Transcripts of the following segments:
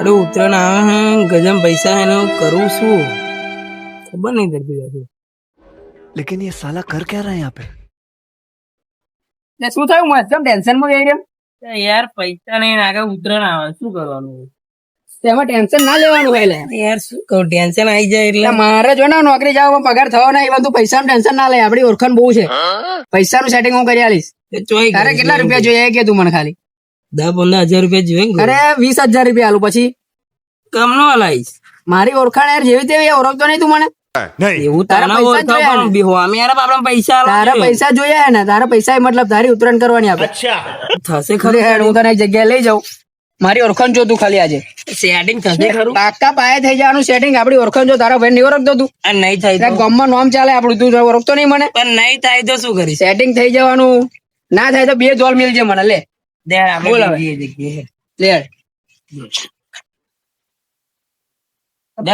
અરે ઉત્તરાયણ આવે હે ગજમ પૈસા એનો કરું શું ખબર નહીં પડતી કશું लेकिन ये साला कर क्या रहा है यहाँ पे ને શું થયું મત કેમ ટેન્શન માં ગઈ રહ્યો તે યાર પૈસા નહીં ને આગળ ઉત્તરાયણ આવે શું કરવાનું તેમાં ટેન્શન ના લેવાનું હોય લે યાર શું કહું ટેન્શન આવી જાય એટલે એટલે મારે જો ને નોકરી જાવ પગાર થયો નહીં એ બધું પૈસા ટેન્શન ના લે આપડી ઓળખાણ બહુ છે પૈસાનું સેટિંગ હું કરી આલીશ તે ચોય તારે કેટલા રૂપિયા જોઈએ એ કે તું મને ખાલી દસ પંદર હજાર રૂપિયા જોઈએ ને અરે વીસ હજાર રૂપિયા આલું પછી. કમનો હલાઈશ. મારી ઓળખાણ યાર જેવી તેવી ઓળખતો નહીં તું મને? એવું તારા પૈસા પૈસા તારા પૈસા ને તારા પૈસા મતલબ તારી ઉત્તરાયણ કરવાની આપે. થશે ખરી ખરું. હું તને એક જગ્યાએ લઈ જાઉં. મારી ઓળખાણ જો તું ખાલી આજે. સેટિંગ થશે ખરું. પાક્કા પાયે થઈ જવાનું સેટિંગ આપડી ઓળખાણ જો તારા ભાઈ નહીં ઓળખતો તું. નહીં થાય ગામમાં નામ ચાલે આપણું તું ઓળખતો નહીં મને. પણ નહીં થાય તો શું કરી સેટિંગ થઈ જવાનું. ના થાય તો બે જોલ મિલજે મને લે.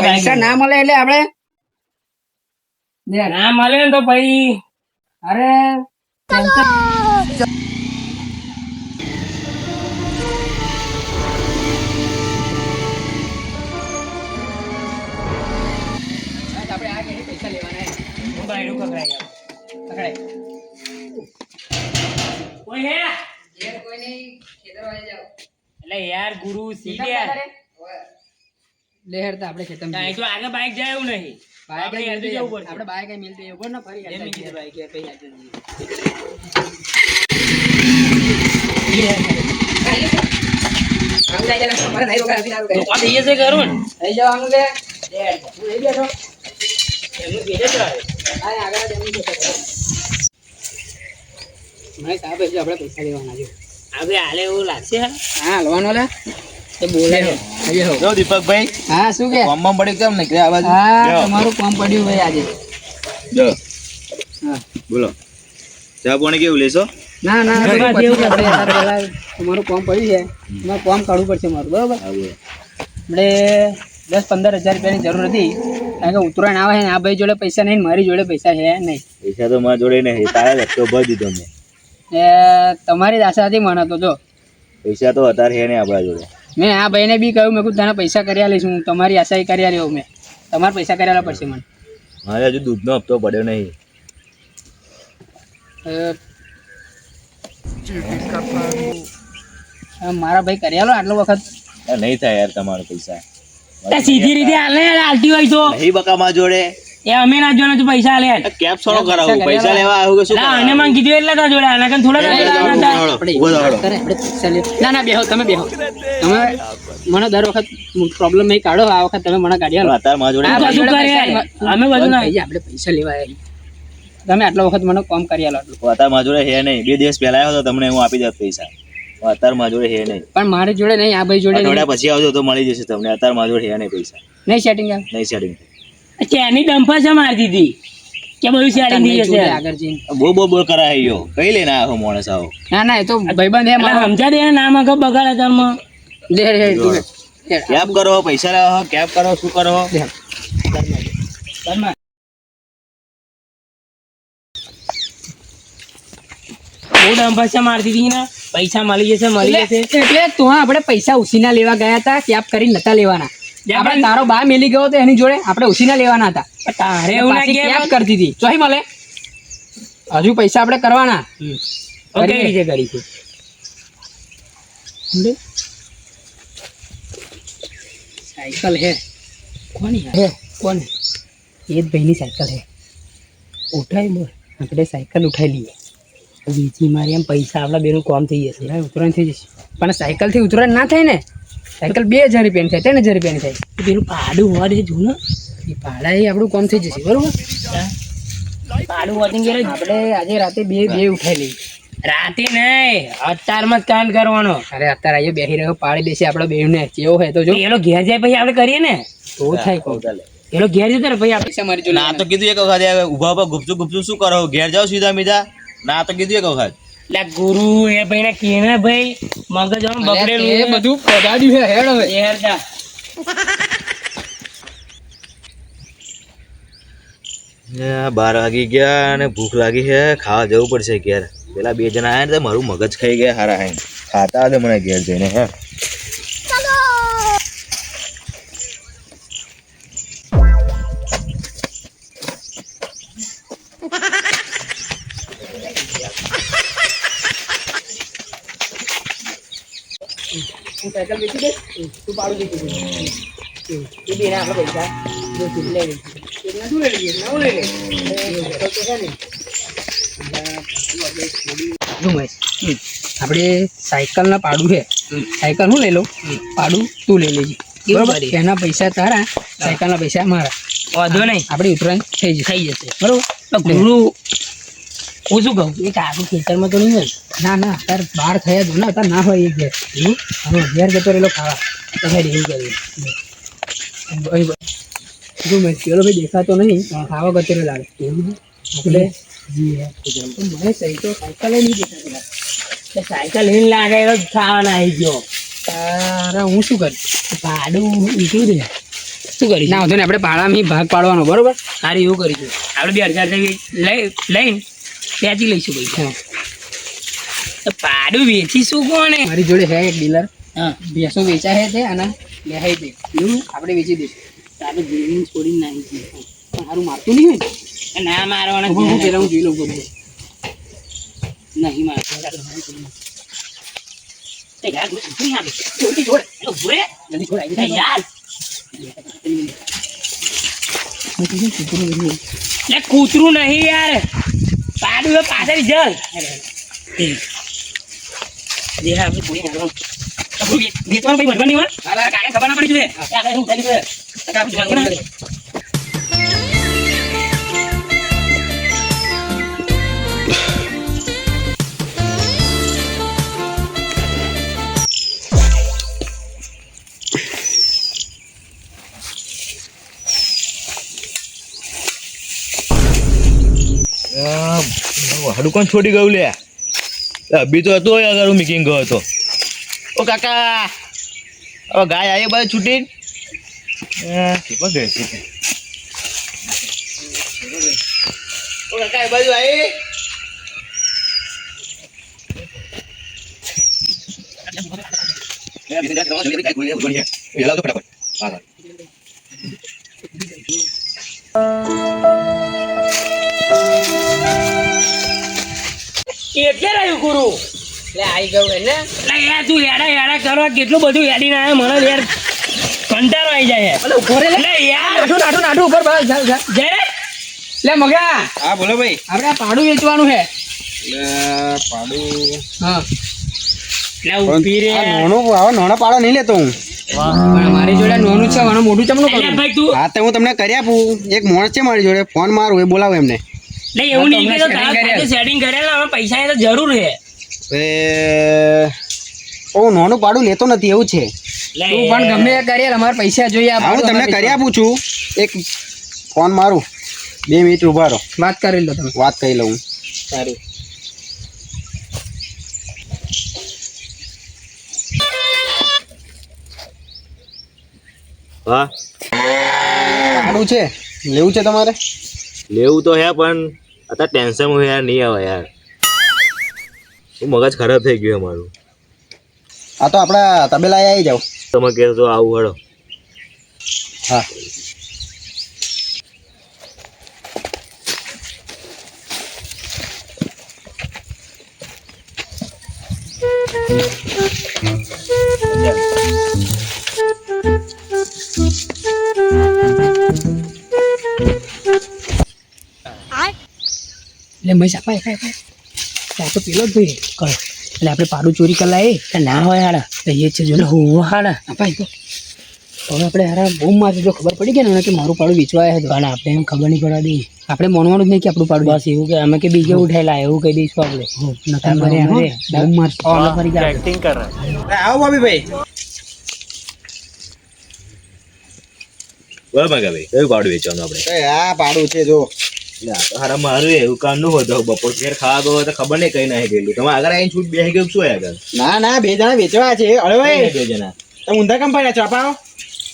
ભાઈ. પૈસા ના મળે એટલે આપણે? ના મળે ને તો અરે પૈસા લેવાના. પકડાય. હે. કોઈ નહીં, ખેતરવાળે. એટલે યાર ગુરુ સીધે લે હેડ આપણે તો આગળ બાઈક જાય એવું નહીં આપણે મિલતે પડે ને ફરી? જવાનું લે. બેઠો. એમનું આગળ એમની આપણે પૈસા લેવાના છે. આપણે હાલે એવું લાગશે હા? હાલવાનો લે. તો બોલે. જો દીપકભાઈ હા શું કે? કોમમાં પડ્યું કેમ નીકળ્યા આ બાજુ? હા તમારું કામ પડ્યું ભાઈ આજે. જો. હા. બોલો. ચા પાણી કેવું લેશો? ના ના તમારું કોમ પડ્યું છે. તમારે કોમ કાઢવું પડશે મારું બરોબર? આપણે દસ પંદર હજાર રૂપિયાની જરૂર હતી. કારણ કે ઉત્તરાયણ આવે ને આ ભાઈ જોડે પૈસા નહીં મારી જોડે પૈસા છે નહીં. પૈસા તો મારા જોડે નહીં તારા લખતો ભરી દીધો મેં. એ તમારી હતી મને તો જો. પૈસા તો અત્યારે છે નહીં આપણા જોડે. મેં આ ભાઈને બી કહ્યું મેં કીધું તને પૈસા કર્યા લઈશ હું તમારી આશા કર્યા રહ્યો મેં. તમારે પૈસા કર્યા પડશે મને. મારે હજુ દૂધનો હપ્તો પડ્યો નહીં. મારા ભાઈ કર્યા લો આટલો વખત. નહીં થાય યાર તમારો પૈસા. સીધી રીતે હાલ ને હાલતી હોય તો. નહીં બકા જોડે. એ અમે ના જોને તું પૈસા લે કેપ સોનો કરાવું પૈસા લેવા આવ્યો કે શું ના, આને મને કીધું એટલે જોડે થોડા જોડે. ના ના બેહો તમે બેહો. તમે મને દર વખત પ્રોબ્લેમ નહીં કાઢો આ વખત તમે મને કાઢી આલો અત્યારે મારા જોડે. આ બધું કરે પૈસા યાર. અમે બધું ના- આપણે પૈસા લેવા આવ્યા. તમે આટલો વખત મને કોમ કરી આલો આટલું. અત્યારે મારા જોડે હે નહીં. બે દિવસ પહેલા આવ્યો તો તમને હું આપી દઉં પૈસા. પણ અત્યારે મારા જોડે હે નહીં. પણ મારી જોડે નહીં આ ભાઈ જોડે પછી આવજો તો મળી જશે તમને. અત્યારે મારા જોડે હે નહીં પૈસા. નહીં સેટિંગ નહીં સેટિંગ ચેની ડંફા છે મારતી દીધી કે બધું શેરિંગ થઈ જશે આગળ જઈને. બહુ બહુ બોલ કરાય ગયો કઈ લઈને આવ્યો માણસ આવો? ના ના એ તો ભાઈબંધ હે સમજા દે નામ અગ બગાડે તારમાં. દે. લે, કેબ કરો પૈસા લાવો કેબ કરો શું કરો? લે. બહુ ડંફા છે મારતી હતી ને. પૈસા મળી જશે મળી જશે. એટલે એટલે તો આપણે પૈસા ઉસીના લેવા ગયા હતા કેપ કરી નતા લેવાના. આપણે તારો બા મેલી ગયો તો એની જોડે આપણે ઉસીના લેવાના હતા. તારે એવું ના પાછી કે કેપ કરતી હતી ચોહી મળે હજુ પૈસા આપણે કરવાના. કઈ રીતે કરી છે સાયકલ હે. કોની હે? કોને? એ જ ભાઈની સાયકલ હે. ઉઠાય બોલ. આપણે સાયકલ ઉઠાઈ લઈએ. બીજી મારી એમ પૈસા આપણા બેનું કોમ થઈ જશે. ઉતરાયણ થઈ જશે. પણ સાયકલથી ઉતરાયણ ના થાય ને? સાયકલ બે હજાર રૂપિયાની થાય ત્રણ હજાર રૂપિયાની થાય પેલું પાડું હોવા દે જૂનું. એ ભાડા એ આપણું કામ થઈ જશે બરોબર? પાડું હોવાથી ગયા આપણે આજે રાતે બે બે ઉઠાઈ લઈએ રાતે નહીં અત્યારમાં જ કાન કરવાનો. અરે અત્યારે આજે બેસી રહ્યો પાડી દેશે આપણે બેને કેવો હોય તો જો. પેલો ઘેર જાય પછી આપણે કરીએ ને? તો થાય કહું પેલો ઘેર જતો ને પછી આપણે. પૈસા મારી જો ના તો કીધું એક વખત ઊભા ઊભા ગુપચુપ ગુપચુપ શું કરો? ઘેર જાઓ સીધા મીધા. ના તો કીધું એક વખત. ગુરુ એ ભાઈ ને કેને ભાઈ મગજ આમ બગડેલું એ બધું પગાડ્યું છે હેડ હવે. જા. બાર વાગી ગયા અને ભૂખ લાગી છે ખાવા જવું પડશે ઘેર. પેલા બે જણા આયા ને મારું મગજ ખાઈ ગયા હારા ખાતા હતા મને ઘેર જઈને હે. સાયકલ વેચી દઈશ તું પાડું વેચી દઈશ એ બે આપણે પૈસા લઈ લઈશું એકના શું લઈ લઈએ એકના લઈ લઈએ તો છે ને આપણે પાડું છે. સાયકલ હું લઈ લઉં? પાડું તું લઈ લેજે. બરોબર? એના પૈસા તારા સાયકલના પૈસા મારા. વાંધો નહીં. આપણે ઉત્તરાયણ થઈ જશે. થઈ જશે. બરોબર? ગુરુ હું શું કહું? એક આખું ખેતરમાં તો નહીં હોય. ના ના તાર બાર થયા જ ના તાર ના હોય એ એવું હવે ઘેર જતો રહેલો ખાવા. તમે એવું બ- જો મેં પેલો ભાઈ દેખાતો નહીં ખાવા ગતો રહે લાગે. એવું આપણે મને સહી તો સાયકલ નહીં દેખાતી લાગે. સાયકલ લઈને લાગે એવો ખાવાના આવી ગયો. તારા હું શું કરીશ ભાડું ઊંચું રે શું કરીશ? ના નહીં આપણે ભાડામાં ભાગ પાડવાનો બરોબર? સારું એવું કરીશું. આપણે બે હજાર લઈ લઈને વેચી લઈશું પૈસા. તો પાડું વેચીશું કોને મારી જોડે હે એક ડીલર હા. ભેંસો વેચાય છે અને બેહાઈ દે એવું આપણે વેચી દઈશું. આપણે જમીન છોડીને નાખી દઈશું. સારું મારતું નહીં હોય ને? ના મારવાના હું પેલા હું જોઈ લઉં બધું નહીં મારવાના તે ગાળ ગુસ્સો નહીં આપે. જલ્દી છોડ. એલો ભૂરે. જલ્દી છોડ. એ યાર. કૂતરું નહીં યાર. પાડું પાછળ જલ. જે આપણે કોઈ આગળ વેચવાનું કઈ વધવાનું હોય કાકા ખબર ના પડી જોઈએ? આગળ શું ચાલી રહ્યું કાકા આપણે જોવાનું ના. હાડું કોણ છોડી ગયું લે? અભી તો હતો અગર હું મિકિંગ ગયો હતો. ઓ કાકા હવે ગાય આવી બાજુ છૂટી કેવા ગઈ છે ઓ કાકા એ બાજુ આવી એટલે રહ્યું ગુરુ. એટલે આવી ગયું એટલે એટલે યાર તું હેડા હેડા કરવા કેટલું બધું હેડી ના મને યાર કંટાળો આવી જાય. ઊભો રે એટલે યાર નાઠું નાઠું નાઠું ઉપર બસ જય લે મગા. હા બોલો ભાઈ. આપણે આ પાડું વેચવાનું છે. પાડું હા. એટલે ઊભી રે નાનો આવો નાનો પાડો નહીં લેતો હું. મારી જોડે નોનું છે મોટું ચમનું ભાઈ તું હા તો હું તમને કરી આપું. એક માણસ છે મારી જોડે ફોન મારું એ બોલાવો એમને. નહીં એવું નહીં કે તો સેટિંગ કરેલા હવે પૈસાની તો જરૂર છે. એ હું નાનું પાડું લેતો નથી એવું છે. તું પણ ગમે એ કરીએ અમારે પૈસા જોઈએ હું તમને કરી આપું છું. એક ફોન મારું. બે મિનિટ ઊભા રહો. વાત કરી લો તમે. વાત કરી લઉં સારું. હા? પાડું છે. લેવું છે તમારે? લેવું તો હે પણ અત્યારે ટેન્શન હું યાર નહીં આવે યાર. હું મગજ ખરાબ થઈ ગયું અમારું આ તો આપણા તબેલા આવી જાઓ. તમે કહેશો તો આવું હળો હા. એટલે મહેશ અપાય અપાય અપાય ત્યાં તો પેલો જ ભાઈ કરો એટલે આપણે પાડું ચોરી કરી એ ના હોય હાડા. એ છે જો હોવો હાડા. અપાય તો. હવે આપણે હારા બહુ મારશે. જો ખબર પડી ગયા ને કે મારું પાડું વેચવા આવ્યા હતું અને આપણે એમ ખબર નહીં પડવા દઈએ આપણે માનવાનું જ નહીં કે આપણું પાડું બસ એવું કે અમે કે બીજે ઉઠાયેલા એવું કહી દઈશું આપણે. નકર મારે મારે હવે બહુ મારશે. ફરી જાય આવો ભાભી ભાઈ. કે ભાઈ કયું પાડું વેચવાનું આપણે? આ પાડું છે જો. હારા મારું એવું કામનું હતું બપોર ઘેર ખાવા ગયો તો ખબર નહીં કઈ નાખી ગયેલું. તમે આગળ આવીને છૂટ બેસી ગયું શું આગળ? ના ના બે જણા વેચવા છે. અરે ભાઈ બે જણા. તમે ઊંધા કેમ પડ્યા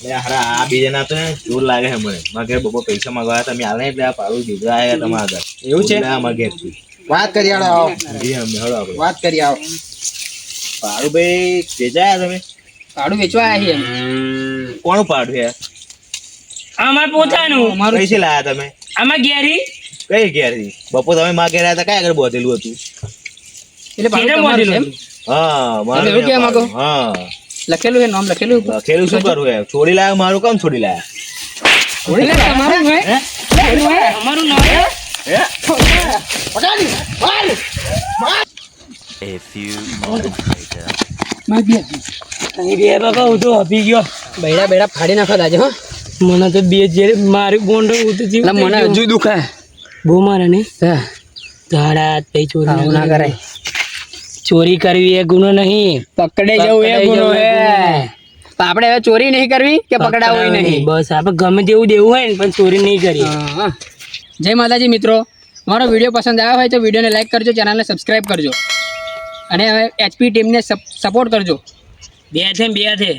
એટલે હારા આ બે જણા તો જોર લાગે છે મને. મારા ઘેર બપોર પૈસા માંગવા તમે આલે એટલે આ પાડું દીધા આવ્યા તમારા આગળ એવું છે? મારા ઘેરથી. વાત કરી આવો આવો. જી અમે હળો આપણે. વાત કરી આવો પાડું ભાઈ વેચાયા તમે? પાડું વેચવા આવ્યા કોનું પાડું યાર અમારે પોતાનું. અમારું કઈથી લાયા તમે? આમાં ગેરી? કઈ ગેરી? બપોર તમે માં ઘેર આવ્યા હતા કઈ આગળ બોધેલું હતું? એટલે મોડેલું એમ? હા મારે એવું કહેવા માંગો? હા. લખેલું છે નામ લખેલું લખેલું શું કરવું હે છોડી લાયો મારું કામ છોડી લાયા? એટલે તમારું હે? અમારું નામ? હે? મારી બે. અહીં બે બાપા હું તો આપી ગયો. બૈડા બેડા ફાડી નાખો દાજે હો. મને તો બે જે મારી ગોંડો હું તો મને હજુ દુખાય. બહુ મારે ને. હા, ધાડા પૈ ચોરી ના કરાય. ચોરી કરવી એ ગુનો નહીં. પકડે જવું એ ગુનો હે. આપણે હવે ચોરી નહીં કરવી કે પકડાવવી નહીં? બસ આપણે ગમે તેવું દેવું હોય ને પણ ચોરી નહીં કરી હા. જય માતાજી મિત્રો. મારો વીડિયો પસંદ આવ્યો હોય તો વિડીયોને લાઈક કરજો ચેનલને સબસ્ક્રાઈબ કરજો. અને હવે એચપી ટીમને સપોર્ટ કરજો. બે છે બે છે